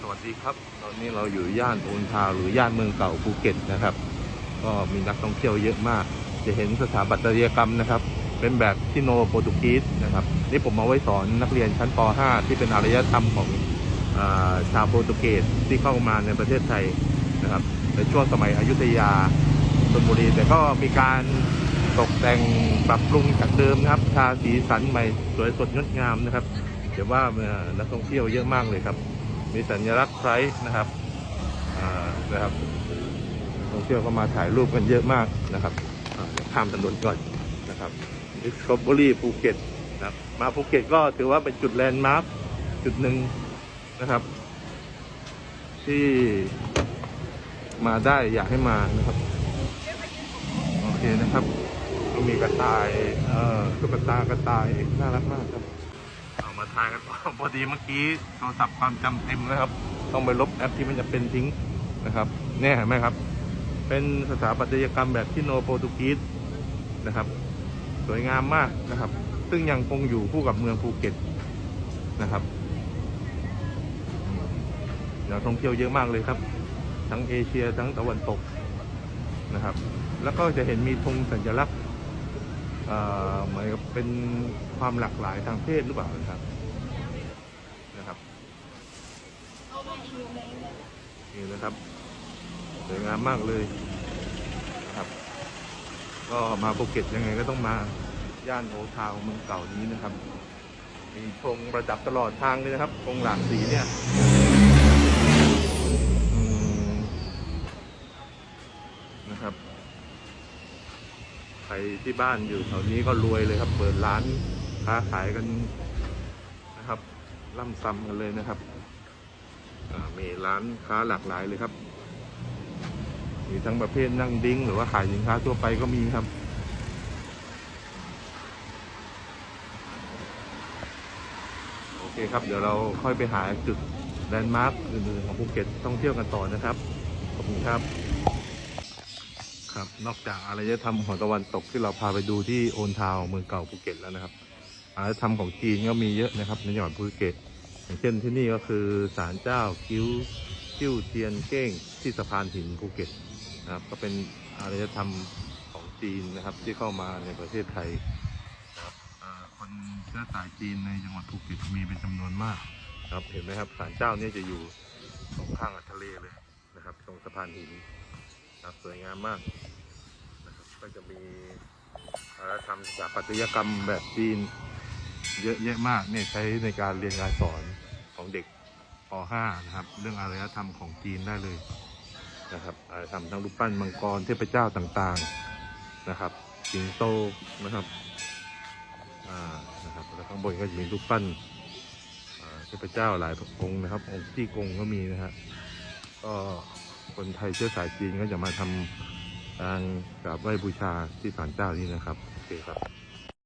สวัสดีครับ ตอนนี้เราอยู่ย่านโอนทาวหรือย่านเมืองเก่าภูเก็ตนะครับ ก็มีนักท่องเที่ยวเยอะมาก จะเห็นสถาปัตยกรรมนะครับ เป็นแบบชิโนโปรตุกีสนะครับ นี่ผมมาไว้สอนนักเรียนชั้นป .5 ที่เป็นอารยธรรมของอชาวโปรตุเกสที่เข้ามาในประเทศไทยนะครับในช่วงสมัยอยุธยาธนบุรี แต่ก็มีการตกแต่งปรับปรุงจากเดิมนะครับทาสีสันใหม่สวยสดงดงามนะครับเดี๋ยวว่านักท่องเที่ยวเยอะมากเลยครับ มีสัญลักษณ์ไครส์นะครับนะครับนักท่องเที่ยวก็มาถ่ายรูปกันเยอะมากนะครับอ่าเดี๋ยวข้ามถนนก่อนนะครับ Discovery ภูเก็ตนะครับมาภูเก็ตก็ถือว่าเป็นจุดแลนด์มาร์คจุดหนึ่งนะครับ ที่มาได้อยากให้มานะครับ โอเคนะครับก็มีกระต่ายเอ่อตุ๊กตากระต่ายน่ารักมากครับายกันต่อพอดีเมื่อกี้โทรศัพท์ความจำเต็มนะครับ ต้องไปลบแอปที่มันจะเป็นทิ้งนะครับเนี่ยเห็นไหมครับ เป็นสถาปัตยกรรมแบบชิโนโปรตุกีสนะครับ สวยงามมากนะครับ ซึ่งยังคงอยู่คู่กับเมืองภูเก็ตนะครับอืมนักท่องเที่ยวเยอะมากเลยครับ ทั้งเอเชียทั้งตะวันตกนะครับ แล้วก็จะเห็นมีธงสัญลักษณ์เหมือนกับเป็นความหลากหลายทางเพศหรือเปล่านะครับ นี่นะครับสวยงามมากเลยนะครับ ก็มาภูเก็ตยังไงก็ต้องมาย่านโอทาวเมืองเก่านี้นะครับ มีธงประดับตลอดทางเลยนะครับธงหลากสีเนี่ยนะครับใครที่บ้านอยู่แถวนี้ก็รวยเลยครับ เปิดร้านค้าขายกันนะครับ ล่ำซ้ำกันเลยนะครับ มีร้านค้าหลากหลายเลยครับ มีทั้งประเภทนั่งดิ้ง หรือว่าขายสินค้าทั่วไปก็มีครับ โอเคครับ เดี๋ยวเราค่อยไปหาจุดแลนด์มาร์คอื่นๆของภูเก็ตท่องเที่ยวกันต่อนะครับ ขอบคุณครับครับ นอกจากอารยธรรมของตะวันตกที่เราพาไปดูที่โอนทาวเมืองเก่าภูเก็ตแล้วนะครับอารยธรรมของจีนก็มีเยอะนะครับในจังหวัดภูเก็ต อย่างเช่นที่นี่ก็คือศาลเจ้าคิ้วคิ้วเทียนเก้งที่สะพานหินภูเก็ตนะครับ ก็เป็นอารยธรรมของจีนนะครับ ที่เข้ามาในประเทศไทยนะครับคนเชื้อสายจีนในจังหวัดภูเก็ตมีเป็นจำนวนมากครับเห็นไหมครับศาลเจ้าเนี่ยจะอยู่สองข้างทะเลเลยนะครับ ตรงสะพานหินนะครับสวยงามมากนะครับก็จะมีอารยธรรมสถาปัตยกรรมแบบจีนเยอะแยะมากเนี่ยใช้ในการเรียนการสอน เด็กป .5 นะครับ เรื่องอารยธรรมของจีนได้เลยนะครับอารยธรรมทั้งรูปปั้นมังกรเทพเจ้าต่างๆนะครับสิงโตนะครับอ่านะครับแล้วข้างบนก็จะมีรูปปั้นเทพเจ้าหลายองค์นะครับ องค์ที่กงก็มีนะฮะก็คนไทยเชื้อสายจีนก็จะมาทำการกราบไหว้บูชาที่ศาลเจ้านี้นะครับโอเคครับ